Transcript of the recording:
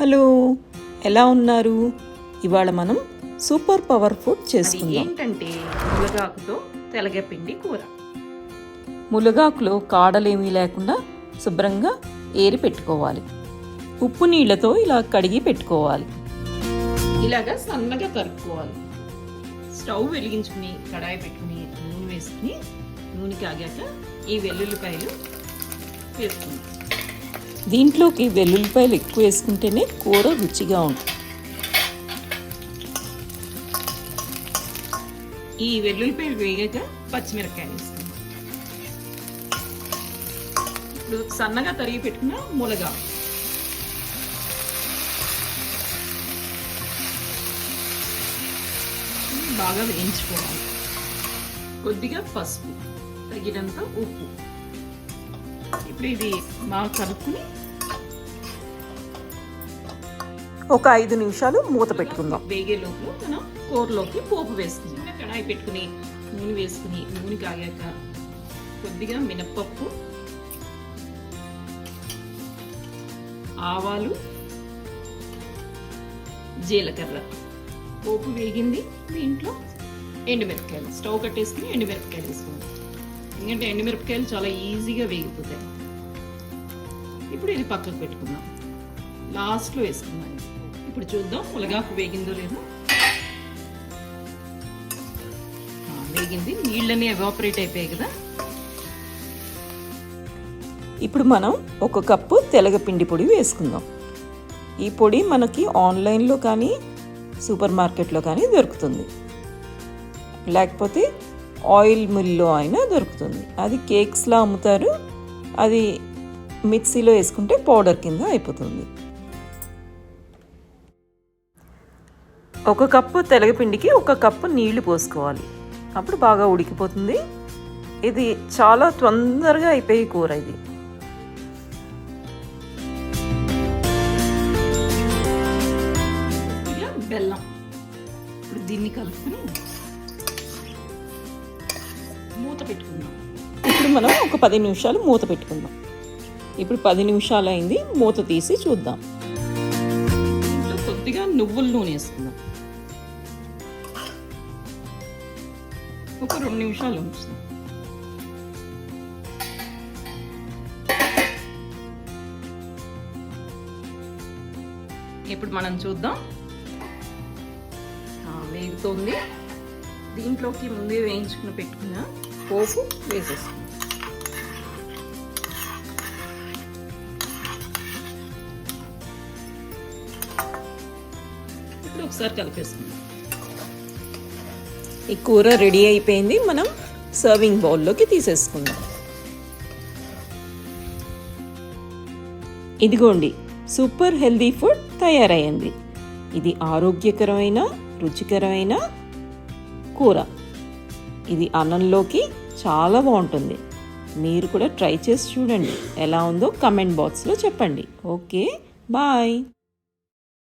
Hello ఎలా ఉన్నారు? ఇవాళ మనం సూపర్ పవర్ ఫుడ్ చేసుకుందాం. ఏంటంటే మునగాకుతో తెలగపిండి కూర. ములగాకులో కాడలేమీ లేకుండా శుభ్రంగా ఏరి పెట్టుకోవాలి. ఉప్పు నీళ్ళతో ఇలా కడిగి పెట్టుకోవాలి. ఇలాగా సన్నగా తరుక్కోవాలి. స్టవ్ వెలిగించుకుని కడాయి పెట్టుకుని నూనె వేసుకుని నూనె కాగాక ఈ వెల్లుల్లిపాయలు వేసుకుందాం. దీంట్లోకి వెల్లుల్లిపాయలు ఎక్కువ వేసుకుంటేనే కూర రుచిగా ఉంటుంది. ఈ వెల్లుల్లిపాయలు వేగాక పచ్చిమిరపకాయలు వేసుకుందాం ఇప్పుడు సన్నగా తరిగి పెట్టుకున్న మునగా బాగా వేయించుకోవాలి. కొద్దిగా పసుపు తగినంత ఉప్పు. ఇప్పుడు ఇది బాగా కలుపుకుని ఒక ఐదు నిమిషాలు మూత పెట్టుకుందాం. వేగే లోపల మనం కూరలోకి పోపు వేసుకుందాం. కడాయి పెట్టుకుని నూనె వేసుకుని నూనె కాగాక కొద్దిగా మినప్పప్పు ఆవాలు జీలకర్ర. పోపు వేగింది దీంట్లో ఎండుమిరపకాయలు. స్టవ్ కట్టేసుకుని ఎండుమిరపకాయలు వేసుకుందాం ఎందుకంటే ఎండుమిరపకాయలు చాలా ఈజీగా వేగిపోతాయి. ఇప్పుడు ఇది పక్కకు పెట్టుకుందాం. లాస్ట్లో వేసుకుందాం. ఇప్పుడు చూద్దాం ములగాకు వేగిందో లేదో. వేగింది. నీళ్ళని ఎవాపరేట్ అయిపోయాయి కదా. ఇప్పుడు మనం ఒక కప్పు తెలగపిండి పొడి వేసుకుందాం. ఈ పొడి మనకి ఆన్లైన్లో కానీ సూపర్ మార్కెట్లో కానీ దొరుకుతుంది. లేకపోతే ఆయిల్ మిల్లో అయినా దొరుకుతుంది. అది కేక్స్లా అమ్ముతారు. అది మిక్సీలో వేసుకుంటే పౌడర్ కింద అయిపోతుంది. ఒక కప్పు తెలగపిండికి ఒక కప్పు నీళ్ళు పోసుకోవాలి. అప్పుడు బాగా ఉడికిపోతుంది. ఇది చాలా తొందరగా అయిపోయి కూర ఇది. బెల్లం. ఇప్పుడు దీన్ని కలుపుకుని మూత పెట్టుకుందాం. ఇప్పుడు మనం ఒక పది నిమిషాలు మూత పెట్టుకుందాం. ఇప్పుడు పది నిమిషాలు అయింది మూత తీసి చూద్దాం. దీంట్లో కొద్దిగా నువ్వుల నూనె వేసుకుందాం. ఒక రెండు నిమిషాలు ఉంచుదాం. ఇప్పుడు మనం చూద్దాం. వేగుతోంది. దీంట్లోకి ముందే వేయించుకుని పెట్టుకున్న పోపు వేసేసుకుందాం ఇప్పుడు ఒకసారి కలిపేసుకుందాం. ఈ కూర రెడీ అయిపోయింది. మనం సర్వింగ్ బౌల్లోకి తీసేసుకుందాం. ఇదిగోండి సూపర్ హెల్దీ ఫుడ్ తయారైంది. ఇది ఆరోగ్యకరమైన రుచికరమైన కూర. ఇది అన్నంలోకి చాలా బాగుంటుంది. మీరు కూడా ట్రై చేసి చూడండి. ఎలా ఉందో కమెంట్ బాక్స్లో చెప్పండి. Okay bye.